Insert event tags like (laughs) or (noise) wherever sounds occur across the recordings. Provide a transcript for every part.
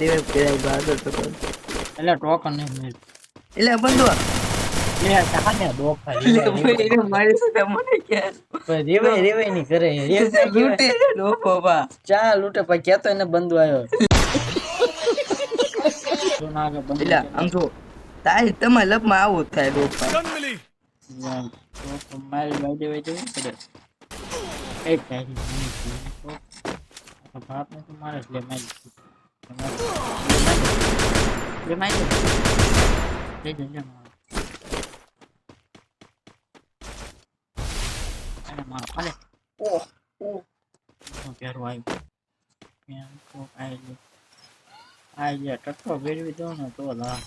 Revive કરાય બહાર તો એટલે ટોકન નહીં મેળ. એટલે બંધો. લે તાને ડોફા એટલે ભાઈ એને મારી સાથે મને કે. રેવાય રેવાય નહીં કરે. લૂટે લોકો બા. ચા લૂટે પછી કેતો એને બંધુ આવ્યો? (laughs) જો ના આગળ બંધુ એટલે આમ જો તારી તમારા લપમાં આવું જ થાય લોકો મારી એક તારી. તો મારે જ લે મારી લે મારી લે લે લે મારો અરે મારો અરે ઓહ ઓહ હું પહેરવા આવ્યો એમ તો આઈ લે આઈ લે ટક્કો ભેળવી દઉં ને તો લા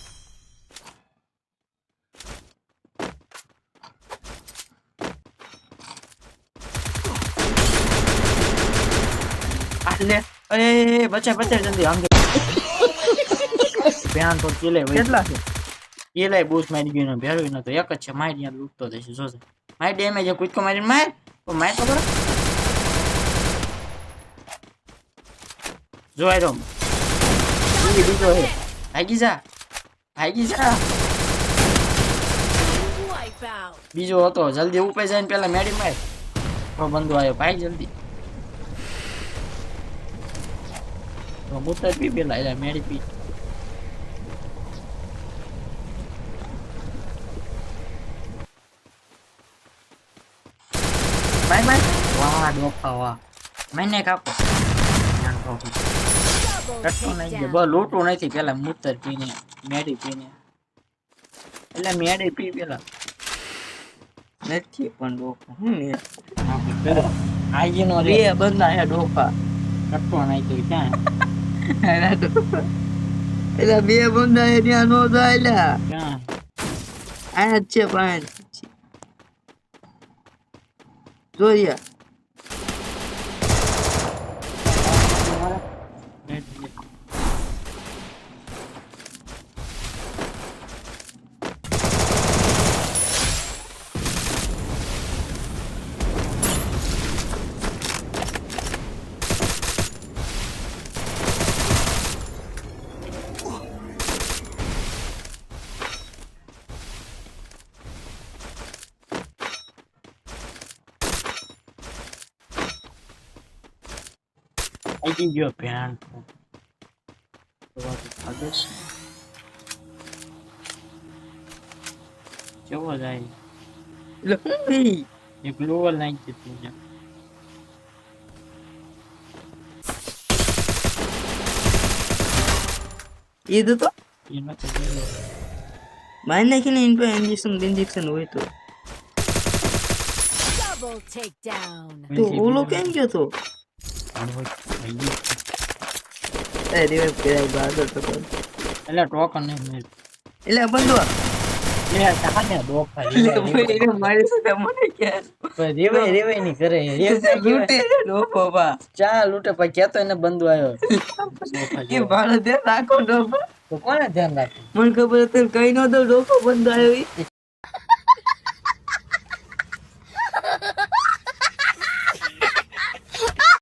આ લે અરે બચા બચા જલ્દી આમ ધ્યાન તો કેલે કેટલા? છે કેલે બૂસ મારી ગયો ને ભેળવી નતો એક જ છે મારી યાર લૂટતો થશે જોજે. મારી ડેમેજ કૂદકો મારીને માર તો માર તો જો જોઈ દો બીજો હે. ભાગી જા ભાગી જા. બીજો હતો જલ્દી ઉપર જઈને પેલા મેડી માર. તો બંધો આવ્યો ભાઈ જલ્દી. તો મુતર પી પેલા મેડી પી. મને કાપો ધ્યાન રાખો. Double નહીં. બસ લૂંટવું નથી પેલા મૂતર પીને મેડી પીને એટલે મેડી પી પેલા નથી પણ લોકો હું ને આજી નો રે બંદા હે ડોફા નહીં નાખ્યો ક્યાં એટલે બે બંદા એ ત્યાં નો જાય લ્યા ક્યાં જ છે પાંચ જોયા આજી ગયો ભેણ કેવો જાય એક ગ્લોવલ નાખી દીધું એ તો. મારી નાખીને એની પાસે ઇન્જેક્શન ઇન્જેક્શન હોય તો. તો ઓલો કેમ ગયો તો. એ રિવાઇવ કરાય બહાર તો કોણ એટલે ટોકન નહીં મેળ એટલે બંધો લે તાને ડોફા એટલે મારી સાથે મને કે રેવાય રેવાય નહીં. કરે લૂટે લોકો બા. ચા લૂટે. પછી કેતો એને બંધો આવ્યો. ભાડો દે રાખો ડોફા તો કોને ધ્યાન રાખે મને ખબર હતી કઈ નો દો ડોકો બંધ આવ્યો